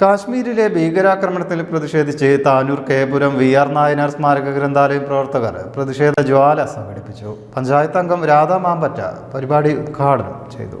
കാശ്മീരിലെ ഭീകരാക്രമണത്തിൽ പ്രതിഷേധിച്ച് താനൂർ കേപുരം വി ആർ നായനാർ സ്മാരക ഗ്രന്ഥാലയം പ്രവർത്തകർ പ്രതിഷേധ ജ്വാല സംഘടിപ്പിച്ചു. പഞ്ചായത്ത് അംഗം രാധാ മാമ്പറ്റ പരിപാടി ഉദ്ഘാടനം ചെയ്തു.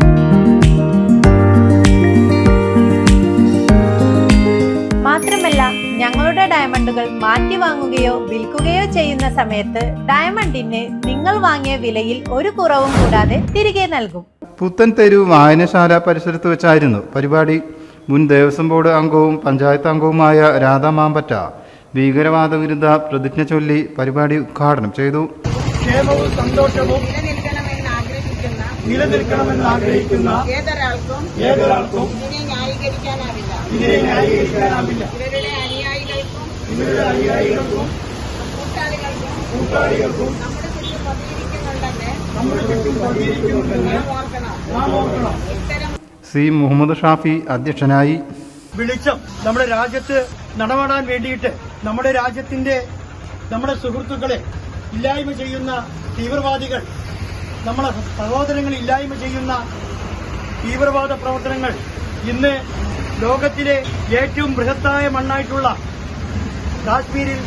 ഞങ്ങളുടെ ഡയമണ്ടുകൾ മാറ്റി വാങ്ങുകയോ വിൽക്കുകയോ ചെയ്യുന്ന സമയത്ത് ഡയമണ്ടിന് നിങ്ങൾ വാങ്ങിയ വിലയിൽ ഒരു കുറവും കൂടാതെ തിരികെ നൽകും. പുത്തൻ തെരു വായനശാല പരിസരത്ത് വെച്ചായിരുന്നു പരിപാടി. മുൻ ദേവസ്വം ബോർഡ് അംഗവും പഞ്ചായത്ത് അംഗവുമായ രാധാ മാമ്പറ്റ ഭീകരവാദ വിരുദ്ധ പ്രതിജ്ഞ ചൊല്ലി പരിപാടി ഉദ്ഘാടനം ചെയ്തു. ക്ഷേമവും സന്തോഷവും നിലനിൽക്കണമെന്ന് ആഗ്രഹിക്കുന്ന നിലനിൽക്കണമെന്ന് ആഗ്രഹിക്കുന്ന ഏതൊരാൾക്കും ഏതൊരാൾക്കും ഇതിനെ ന്യായീകരിക്കാനാവില്ല. അനുയായികൾക്കും കൂട്ടാളികൾക്കും നമ്മുടെ ചുറ്റും പതിയിരിക്കുന്നുണ്ടെന്ന് നാം ഓർക്കണം. സി മുഹമ്മദ് ഷാഫി അധ്യക്ഷനായി വിളിച്ചം നമ്മുടെ രാജ്യത്ത് നടപടാൻ വേണ്ടിയിട്ട് നമ്മുടെ രാജ്യത്തിന്റെ നമ്മുടെ സുഹൃത്തുക്കളെ ഇല്ലായ്മ ചെയ്യുന്ന തീവ്രവാദികൾ നമ്മുടെ സഹോദരങ്ങൾ ഇല്ലായ്മ ചെയ്യുന്ന തീവ്രവാദ പ്രവർത്തനങ്ങൾ ഇന്ന് ലോകത്തിലെ ഏറ്റവും ബൃഹത്തായ മണ്ണായിട്ടുള്ള കാശ്മീരിൽ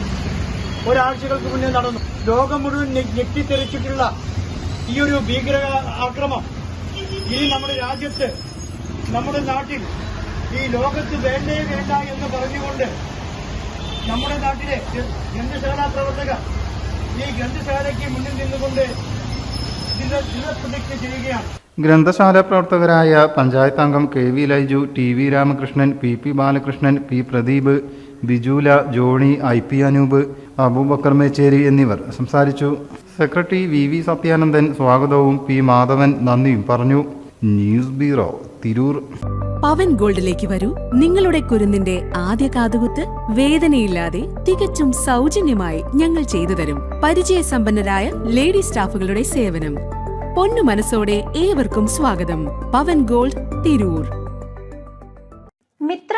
ഒരാഴ്ചകൾക്ക് മുന്നേ നടന്നു. ലോകം മുഴുവൻ ഞെട്ടിത്തെറിച്ചിട്ടുള്ള ഈ ഒരു ഭീകര ആക്രമം. ഇനി നമ്മുടെ രാജ്യത്ത് നമ്മുടെ നാട്ടിൽ ഈ ലോകത്ത് വേണ്ടേ വേണ്ട എന്ന് പറഞ്ഞുകൊണ്ട് നമ്മുടെ നാട്ടിലെ ഗ്രന്ഥശാലാ പ്രവർത്തകർ ഈ ഗ്രന്ഥശാലയ്ക്ക് മുന്നിൽ നിന്നുകൊണ്ട് ഗ്രന്ഥശാല പ്രവർത്തകരായ പഞ്ചായത്ത് അംഗം K V Laiju T V Ramakrishnan P P Balakrishnan P Pradeep Bijula Johny I P Anoop Abubakar Mecheri എന്നിവർ സംസാരിച്ചു. സെക്രട്ടറി വി വി സത്യാനന്ദൻ സ്വാഗതവും പി മാധവൻ നന്ദിയും പറഞ്ഞു. News bureau Tirur. പവൻ ഗോൾഡിലേക്ക് വരൂ. നിങ്ങളുടെ കുരുന്നിന്റെ ആദ്യ കാതുകുത്ത് വേദനയില്ലാതെ തികച്ചും സൗജന്യമായി ഞങ്ങൾ ചെയ്തു തരും. പരിചയസമ്പന്നരായ ലേഡി സ്റ്റാഫുകളുടെ സേവനം. പൊന്നു മനസ്സോടെ ഏവർക്കും സ്വാഗതം. പവൻ ഗോൾഡ് തിരൂർ.